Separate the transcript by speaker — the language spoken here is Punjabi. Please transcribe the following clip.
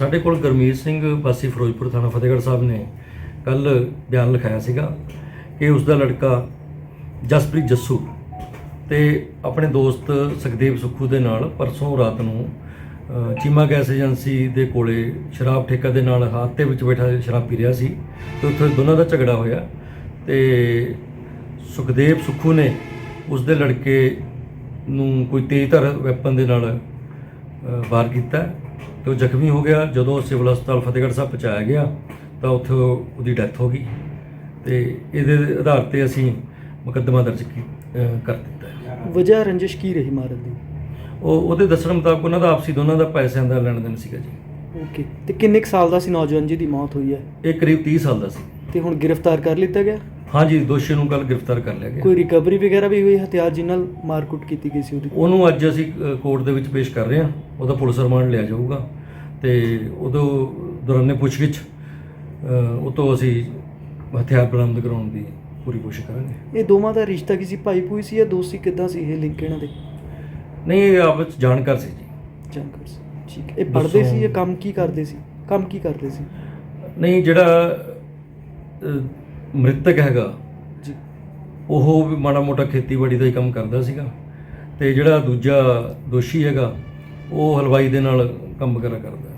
Speaker 1: ਸਾਡੇ ਕੋਲ ਗਰਮੀਤ ਸਿੰਘ ਵਾਸੀ ਫਿਰੋਜ਼ਪੁਰ ਥਾਣਾ ਫਤਿਹਗੜ੍ਹ ਸਾਹਿਬ ਨੇ ਕੱਲ ਬਿਆਨ ਲਿਖਾਇਆ ਸੀਗਾ ਕਿ ਉਸ ਦਾ ਲੜਕਾ ਜਸਪ੍ਰੀਤ ਜੱਸੂ ਤੇ ਆਪਣੇ ਦੋਸਤ ਸੁਖਦੇਵ ਸੁੱਖੂ ਦੇ ਨਾਲ ਪਰਸੋਂ ਰਾਤ ਨੂੰ ਚੀਮਾ ਗੈਸ ਏਜੰਸੀ ਦੇ ਕੋਲੇ ਸ਼ਰਾਬ ਠੇਕਾ ਦੇ ਨਾਲ ਹਾਤੇ ਵਿੱਚ ਬੈਠਾ ਸ਼ਰਾਬ ਪੀ ਰਿਹਾ ਸੀ ਤੇ ਉੱਥੇ ਦੋਨਾਂ ਦਾ ਝਗੜਾ ਹੋਇਆ ਤੇ ਸੁਖਦੇਵ ਸੁੱਖੂ ਨੇ ਉਸ ਦੇ ਲੜਕੇ ਨੂੰ ਕੋਈ ਤੇਜ਼ ਤੇਜ਼ਧਾਰ ਵੈਪਨ ਦੇ ਨਾਲ ਵਾਰ ਕੀਤਾ ਤੇ ਉਹ ਜ਼ਖਮੀ ਹੋ ਗਿਆ। ਜਦੋਂ ਸਿਵਲ ਹਸਪਤਾਲ ਫਤਿਹਗੜ੍ਹ ਸਾਹਿਬ ਪਹੁੰਚਾਇਆ ਗਿਆ ਤਾਂ ਉੱਥੇ ਉਹਦੀ ਡੈਥ ਹੋ ਗਈ। ਤੇ ਇਹਦੇ ਆਧਾਰ ਤੇ ਅਸੀਂ ਮੁਕੱਦਮਾ ਦਰਜ ਕਰ ਦਿੱਤਾ
Speaker 2: ਵਜ੍ਹਾ ਰੰਜਿਸ਼ ਕੀ ਰਹੀ ਮਾਰਨ ਦੀ?
Speaker 1: ਉਹ ਉਹਦੇ ਦੱਸਣ ਮੁਤਾਬਕ ਉਹਨਾਂ ਦਾ ਆਪਸੀ ਦੋਨਾਂ ਦਾ ਪੈਸਿਆਂ ਦਾ ਲੈਣ ਦੇਣ ਸੀਗਾ ਜੀ।
Speaker 2: ਓਕੇ। ਤੇ ਕਿੰਨੇ ਸਾਲ ਦਾ ਸੀ? ਨੌਜਵਾਨ ਜੀ ਦੀ ਮੌਤ ਹੋਈ ਹੈ।
Speaker 1: ਇਹ ਕਰੀਬ 30 ਸਾਲ ਦਾ ਸੀ।
Speaker 2: ਤੇ ਹੁਣ ਗ੍ਰਿਫਤਾਰ ਕਰ ਲਿੱਤਾ ਗਿਆ?
Speaker 1: ਹਾਂਜੀ ਦੋਸ਼ੀ ਨੂੰ ਕੱਲ ਗ੍ਰਿਫਤਾਰ ਕਰ ਲਿਆ ਗਿਆ।
Speaker 2: ਕੋਈ ਰਿਕਵਰੀ ਵਗੈਰਾ ਵੀ ਹੋਈ ਹਥਿਆਰ ਜਿਸ ਨਾਲ ਮਾਰਕੁੱਟ ਕੀਤੀ ਗਈ ਸੀ ਉਹਦੀ?
Speaker 1: ਉਹਨੂੰ ਅੱਜ ਅਸੀਂ ਕੋਰਟ ਦੇ ਵਿੱਚ ਪੇਸ਼ ਕਰ ਰਹੇ ਹਾਂ। ਉਹਦਾ ਪੁਲਿਸ ਰਿਮਾਂਡ ਲਿਆ ਜਾਊਗਾ। ਤੇ ਉਦੋਂ ਦੌਰਾਨੇ ਪੁੱਛਗਿੱਛ ਉਹ ਤੋਂ ਅਸੀਂ ਹਥਿਆਰ ਬਰਾਮਦ ਕਰਾਉਣ ਦੀ ਪੂਰੀ ਕੋਸ਼ਿਸ਼ ਕਰਾਂਗੇ।
Speaker 2: ਇਹ ਦੋਵਾਂ ਦਾ ਰਿਸ਼ਤਾ ਕਿਸੇ ਭਾਈ ਭੂਈ ਸੀ ਜਾਂ ਦੋਸਤੀ ਕਿੱਦਾਂ ਸੀ ਇਹ ਲਿੰਕ ਇਹਨਾਂ ਦੇ?
Speaker 1: ਨਹੀਂ ਇਹ ਆਪਸ ਜਾਣਕਾਰ ਸੀ ਜੀ।
Speaker 2: ਜਾਣਕਾਰ ਸੀ। ਠੀਕ। ਇਹ ਪੜ੍ਹਦੇ ਸੀ ਜਾਂ ਕੰਮ ਕੀ ਕਰਦੇ ਸੀ? ਕੰਮ ਕੀ ਕਰਦੇ ਸੀ?
Speaker 1: ਨਹੀਂ ਜਿਹੜਾ ਮ੍ਰਿਤਕ ਹੈਗਾ।
Speaker 2: ਜੀ।
Speaker 1: ਉਹ ਵੀ ਮਾੜਾ ਮੋਟਾ ਖੇਤੀਬਾੜੀ ਦਾ ਹੀ ਕੰਮ ਕਰਦਾ ਸੀਗਾ। ਤੇ ਜਿਹੜਾ ਦੂਜਾ ਦੋਸ਼ੀ ਹੈਗਾ ਉਹ ਹਲਵਾਈ ਦੇ ਨਾਲ ਕੰਮ ਕਰਾ ਕਰਦਾ।